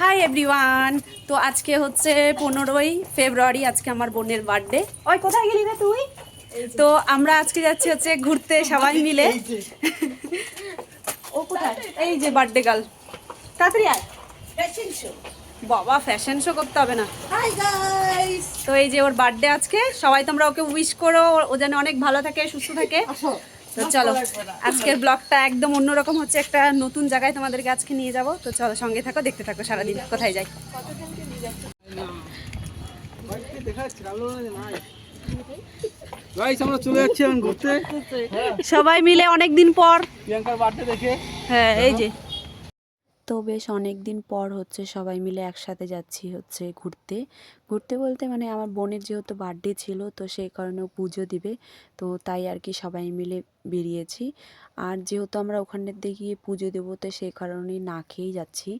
Hi everyone তো আজকে হচ্ছে পনেরোই ফেব্রুয়ারি আজকে আমার বোনের বার্থডে ওই কোথায় গেলি রে তুই? তো আমরা আজকে যাচ্ছি হচ্ছে ঘুরতে সবাই মিলে। ও কোথায়? এই যে বার্থডে গার্ল তাড়াতাড়ি আয়। বাবা ফ্যাশন শো করতে হবে না। হাই গাইস তো এই যে ওর বার্থডে আজকে সবাই তোমরা ওকে উইশ করো ও- ও যেন অনেক ভালো থাকে সুস্থ থাকে। আসো। তো চলো আজকের ব্লগটা একদম অন্যরকম হচ্ছে। একটা নতুন জায়গায় তোমাদেরকে আজকে নিয়ে যাব। তো চলো সঙ্গে থাকো দেখতে থাকো সারাদিন কোথায় যাই। গাইস আমরা চলে যাচ্ছি এখন ঘুরতে। সবাই মিলে অনেকদিন পর প্রিয়াঙ্কার বার্থডে দেখে। হ্যাঁ এই যে। তো বেশ অনেক দিন পর হচ্ছে সবাই মিলে একসাথে যাচ্ছি হচ্ছে ঘুরতে। ঘুরতে বলতে মানে আমার বোনের যেহেতু বার্থডে ছিল, তো সেই কারণে পুজো দিবে। তো তাই আর কি সবাই মিলে বেরিয়েছি। আর যেহেতু আমরা ওখানের দিকে গিয়ে পুজো দেবো, তো সেই কারণেই না খেয়েই যাচ্ছি।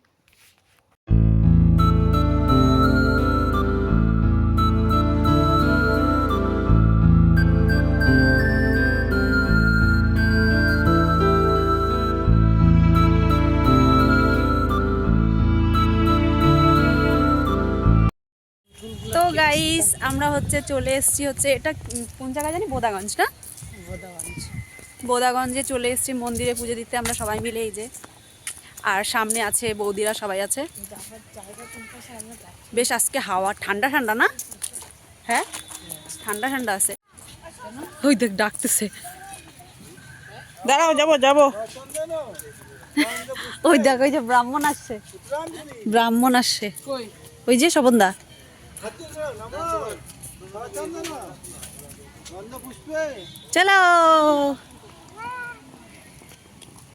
গাইস আমরা হচ্ছে চলে এসেছি হচ্ছে এটা কোন জায়গা জানি? বোদাগঞ্জ না? বোদাগঞ্জে। চলে এসেছি মন্দিরে পুজো দিতে আমরা সবাই মিলে এই যে। আর সামনে আছে বৌদিরা সবাই আছে। বেশ আজকে হাওয়া ঠান্ডা ঠান্ডা না? হ্যাঁ? ঠান্ডা ঠান্ডা আছে। ওই দেখ ডাকতেছে। দাঁড়াও যাব যাব। ওই দেখ ওই যে ব্রাহ্মণ আসছে। ব্রাহ্মণ আসছে। ওই যে শোভনদা চলো।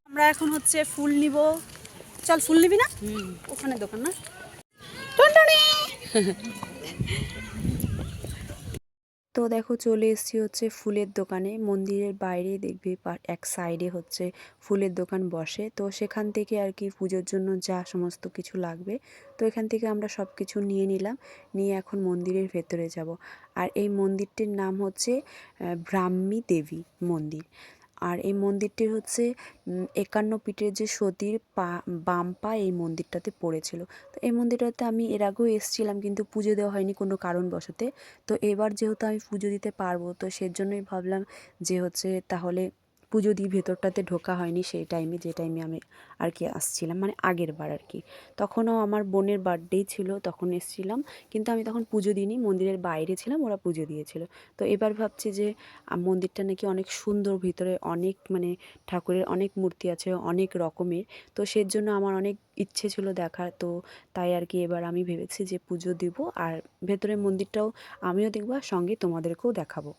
আমরা এখন হচ্ছে ফুল নিব। চল ফুল নিবি না? ওখানে দোকান না? টুনটুনি। তো দেখো চলে এসছি হচ্ছে ফুলের দোকানে। মন্দিরের বাইরে দেখবে এক সাইডে হচ্ছে ফুলের দোকান বসে। তো সেখান থেকে আর কি পুজোর জন্য যা সমস্ত কিছু লাগবে, তো এখান থেকে আমরা সব কিছু নিয়ে নিলাম। নিয়ে এখন মন্দিরের ভেতরে যাব। আর এই মন্দিরটির নাম হচ্ছে ব্রাহ্মী দেবী মন্দির। আর এই মন্দিরটি হচ্ছে একান্ন পিঠের যে সতীর পা, বাম পা এই মন্দিরটাতে পড়েছিল। তো এই মন্দিরটাতে আমি এর আগেও এসেছিলাম কিন্তু পুজো দেওয়া হয়নি কোনো কারণবশতে। তো এবার যেহেতু আমি পুজো দিতে পারব, তো সেজন্যই ভাবলাম যে হচ্ছে তাহলে পুজো দিই ভেতরটাতে ঢোকা হয়নি সেই টাইমে যে টাইমে আমি আর কি আসছিলাম মানে আগের বার আর কি। তখনও আমার বোনের বার্থডেই ছিল, তখন এসেছিলাম, কিন্তু আমি তখন পুজো দিইনি, মন্দিরের বাইরে ছিলাম, ওরা পুজো দিয়েছিল। তো এবার ভাবছি যে মন্দিরটা নাকি অনেক সুন্দর, ভিতরে অনেক মানে ঠাকুরের অনেক মূর্তি আছে, অনেক রকমের। তো সের জন্য আমার অনেক ইচ্ছে ছিল দেখার, তো তাই আর কি এবার আমি ভেবেছি যে পুজো দিব, আর ভেতরের মন্দিরটাও আমিও দেখব, আর সঙ্গে তোমাদেরকেও দেখাবো।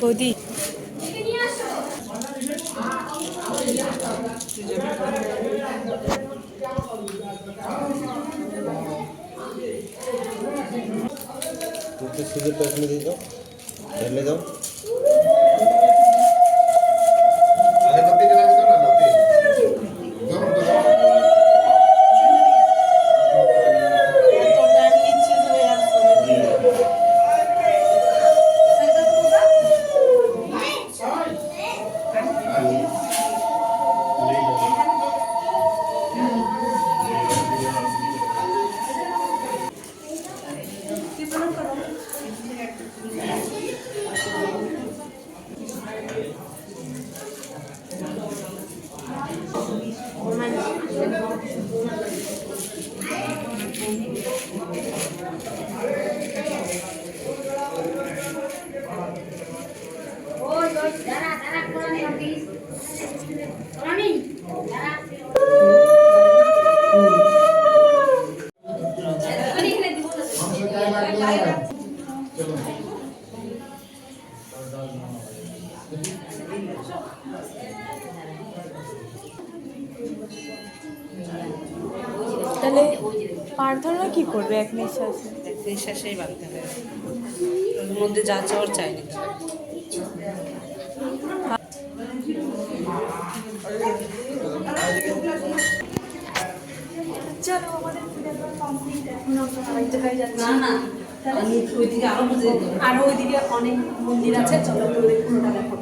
বৌদি সুযোগ পেছনে দিয়ে দাও ঢেলে দাও প্রার্থনা কি করবে এক নিঃশ্বাসে নিঃশ্বাসেই বাঁধতে হবে। ওর মধ্যে যা চাওয়ার চাই না। আরও ওইদিকে অনেক মন্দির আছে চলো পুরোটা দেখো।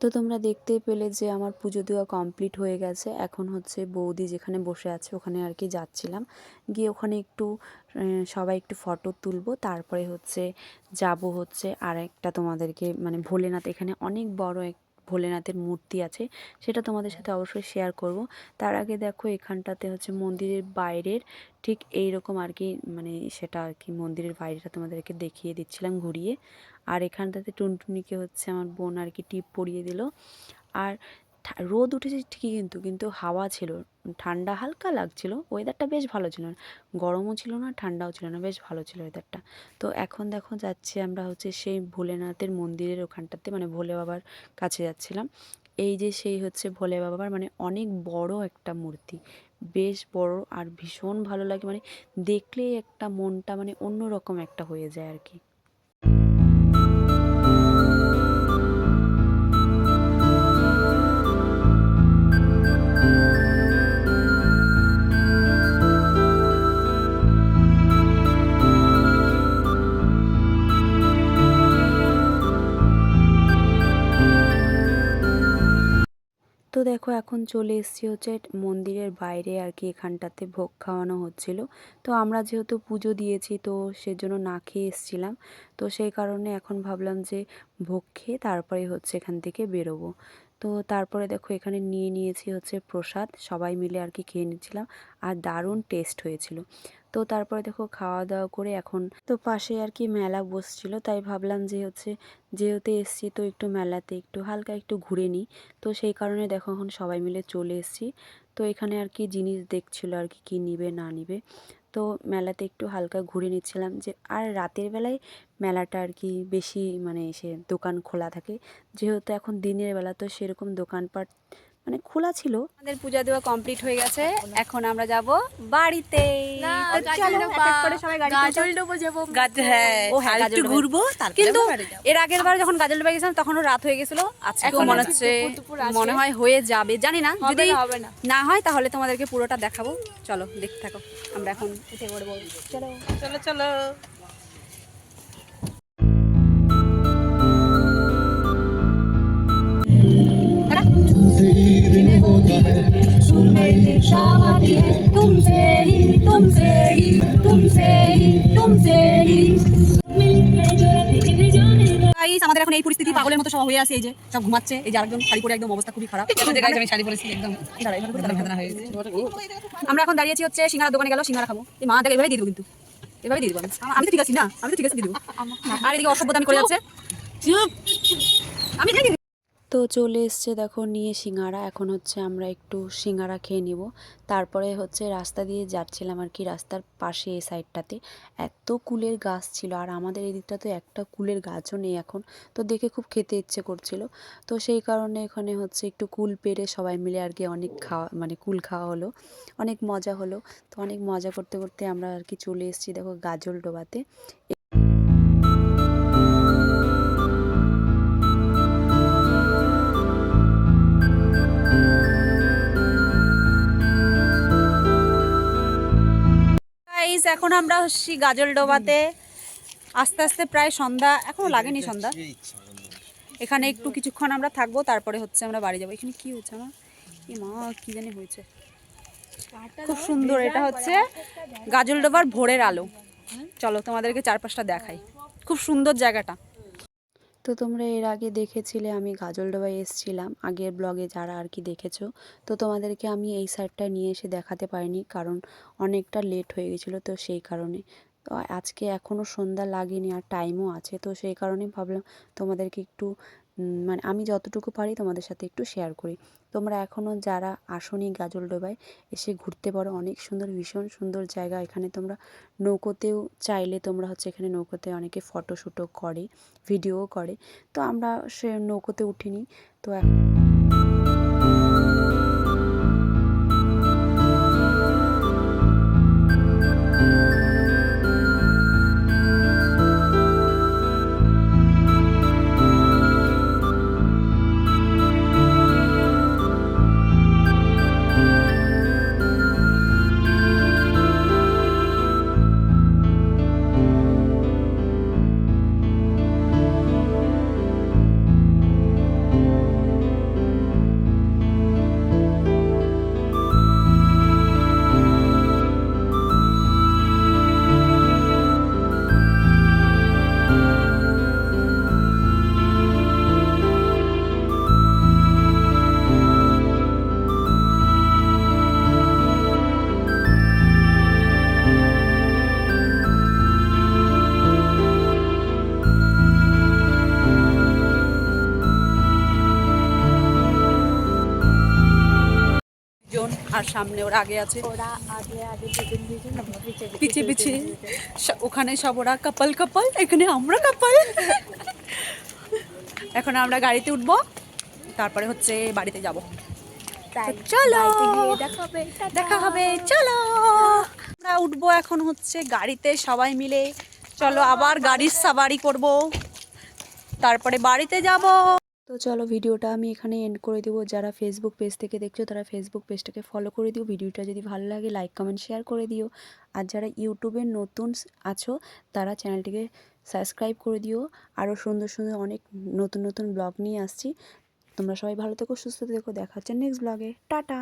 তো তোমরা দেখতে পেলে যে আমার পুজো দেওয়া কমপ্লিট হয়ে গেছে। এখন হচ্ছে বৌদি যেখানে বসে আছে ওখানে আর কি যাচ্ছিলাম। গিয়ে ওখানে একটু সবাই একটু ফটো তুলবো। তারপরে হচ্ছে যাব হচ্ছে আর একটা তোমাদেরকে মানে ভোলেনাথ এখানে অনেক বড় এক ভোলেনাথের মূর্তি আছে, সেটা তোমাদের সাথে অবশ্যই শেয়ার করব। তার আগে দেখো, এখানটাতে হচ্ছে মন্দিরের বাইরের ঠিক এই রকম আর কি মানে সেটা আর কি, মন্দিরের বাইরেটা তোমাদেরকে দেখিয়ে দিচ্ছিলাম ঘুরিয়ে। আর এখানটাতে টুনটুনিকে হচ্ছে আমার বোন আর কি টিপ পরিয়ে দিল। আর রোদ উঠেছে ঠিকই কিন্তু কিন্তু হাওয়া ছিল। ঠান্ডা হালকা লাগছিল ওয়েদারটা বেশ ভালো ছিল গরমও ছিল না, ঠান্ডাও ছিল না, বেশ ভালো ছিল ওয়েদারটা তো এখন দেখো যাচ্ছি আমরা হচ্ছে সেই ভোলেনাথের মন্দিরের ওখানটাতে মানে ভোলে বাবার কাছে যাচ্ছিলাম। এই যে সেই হচ্ছে ভোলে বাবার মানে অনেক বড় একটা মূর্তি। বেশ বড় আর ভীষণ ভালো লাগে মানে দেখলেই একটা মনটা মানে অন্যরকম একটা হয়ে যায় আর কি। দেখো এখন চলে এসেছি হচ্ছে মন্দিরের বাইরে আর কি, এখানটাতে ভোগ খাওয়ানো হচ্ছিল। তো আমরা যেহেতু পুজো দিয়েছি তো সেজন্য না খেয়ে এসেছিলাম। তো সেই কারণে এখন ভাবলাম যে ভোগ খেয়ে তারপরে হচ্ছে এখান থেকে বেরোবো। তো তারপরে দেখো এখানে নিয়ে নিয়েছি হচ্ছে প্রসাদ, সবাই মিলে আর কি খেয়ে নিচ্ছিলাম। আর দারুণ টেস্ট হয়েছিল। তো তারপরে দেখো খাওয়া দাওয়া করে এখন তো পাশে আর কি মেলা বসছিল। তাই ভাবলাম যে হচ্ছে যেহেতু এসছি তো একটু মেলাতে একটু হালকা একটু ঘুরে নিই। তো সেই কারণে দেখো এখন সবাই মিলে চলে এসেছি। তো এখানে আর কি জিনিস দেখছিল আর কি কী নিবে না নিবে। তো মেলাতে একটু হালকা ঘুরে নিচ্ছিলাম যে আর রাতের বেলায় মেলাটা আর কি বেশি মানে সে দোকান খোলা থাকে। যেহেতু এখন দিনের বেলা তো সেরকম দোকানপাট মানে খোলা ছিল। আমাদের পূজা দেওয়া কমপ্লিট হয়ে গেছে। এখন আমরা যাব বাড়িতে। হ্যাঁ ও হ্যাঁ। ঘুরবো কিন্তু। এর আগের বার যখন গাজল ডোবা গেছিলাম তখনও রাত হয়ে গেছিল। আজকে এখন মনে হচ্ছে মনে হয় হয়ে যাবে জানি না। যদি না হয় তাহলে তোমাদেরকে পুরোটা দেখাবো। চলো দেখতে থাকো। আমরা এখন উঠে পড়ব। চলো। চলো চলো। আমাদের এখন এই পরিস্থিতি পাগলের মতো সব হয়ে আছে এই যে সব ঘুমাচ্ছে এই যে আরেকজন শাড়ি পরে একদম অবস্থা খুবই খারাপ। আমি শাড়ি পরেছি একদম। আমরা এখন দাঁড়িয়েছি হচ্ছে সিঙ্গারা দোকানে গেল সিঙ্গারা খাব। এই মা দেখে এভাবে দিয়ে দেবো কিন্তু। এভাবে দিয়ে দেবো আমি। তো ঠিক আছি না আমি তো ঠিক আছে দিয়ে দেবো। আর এদিকে অসভ্যতা আমি করে যাচ্ছে। আমি তো চলে এসছে দেখো নিয়ে সিঙ্গারা। এখন হচ্ছে আমরা একটু সিঙ্গারা খেয়ে নিব। তারপরে হচ্ছে রাস্তা দিয়ে যাচ্ছিলাম আর কি রাস্তার পাশে এই সাইডটাতে। এত কুলের গাছ ছিল আর আমাদের এই দিকটা তো একটা কুলের গাছও নেই এখন। তো দেখে খুব খেতে ইচ্ছে করছিল। তো সেই কারণে এখানে হচ্ছে একটু কুল পেরে সবাই মিলে আর কি অনেক খাওয়া মানে কুল খাওয়া হলো। অনেক মজা হলো। তো অনেক মজা করতে করতে আমরা আর কি চলে এসেছি দেখো গাজল ডোবাতে। গাইস এখন আমরা হচ্ছি গাজল ডোবাতে। আস্তে আস্তে প্রায় সন্ধ্যা এখনও লাগেনি সন্ধ্যা। এখানে একটু কিছুক্ষণ আমরা থাকব তারপরে হচ্ছে আমরা বাড়ি যাব। এখানে কি হচ্ছে আমার? কি মা কি জানি হয়েছে। খুব সুন্দর এটা হচ্ছে গাজল ডোবার ভোরের আলো। চলো তোমাদেরকে চারপাশটা দেখাই। খুব সুন্দর জায়গাটা। তো তোমরা এর আগে দেখেছিলে আমি গাজলডোবায় এসেছিলাম। আগের ব্লগে যারা আর কি দেখেছ, তো তোমাদেরকে আমি এই সাইডটা নিয়ে এসে দেখাতে পারিনি, কারণ অনেকটা লেট হয়ে গেছিল তো সেই কারণে। তো আজকে এখনও সন্ধ্যা লাগেনি আর টাইমও আছে। তো সেই কারণেই ভাবলাম তোমাদেরকে একটু মানে আমি যতটুকু পারি তোমাদের সাথে একটু শেয়ার করি। তোমরা এখনও যারা আসনি গাজলডোবায় এসে ঘুরতে পারো। অনেক সুন্দর, ভীষণ সুন্দর জায়গা। এখানে তোমরা নৌকোতেও চাইলে তোমরা হচ্ছে এখানে নৌকোতে অনেকে ফটোশ্যুটও করে ভিডিও করে। তো আমরা সে নৌকোতে উঠিনি। তো আর সামনে ওরা আগে আছে। ওরা আগে আগে দুজন দুজন পিছে পিছিয়ে পিছিয়ে ওখানে সব ওরা কাপাল কাপাল এখানে আমরা কাপাল এখন আমরা গাড়িতে উঠবো তারপরে হচ্ছে বাড়িতে যাব। তাই চলো। দেখা হবে দেখা হবে চলো। আমরা উঠবো এখন হচ্ছে গাড়িতে সবাই মিলে। চলো আবার গাড়ির সাবারি করব। তারপরে বাড়িতে যাব। তো চলো ভিডিওটা আমি এখানে এন্ড করে দেবো। যারা ফেসবুক পেজ থেকে দেখছ, তারা ফেসবুক পেজটাকে ফলো করে দিও। ভিডিওটা যদি ভালো লাগে লাইক কমেন্ট শেয়ার করে দিও। আর যারা ইউটিউবে নতুন আছো, তারা চ্যানেলটিকে সাবস্ক্রাইব করে দিও। আরও সুন্দর সুন্দর অনেক নতুন নতুন ব্লগ নিয়ে আসছি। তোমরা সবাই ভালো থেকো, সুস্থ থেকো। দেখা হচ্ছে নেক্সট ব্লগে টাটা!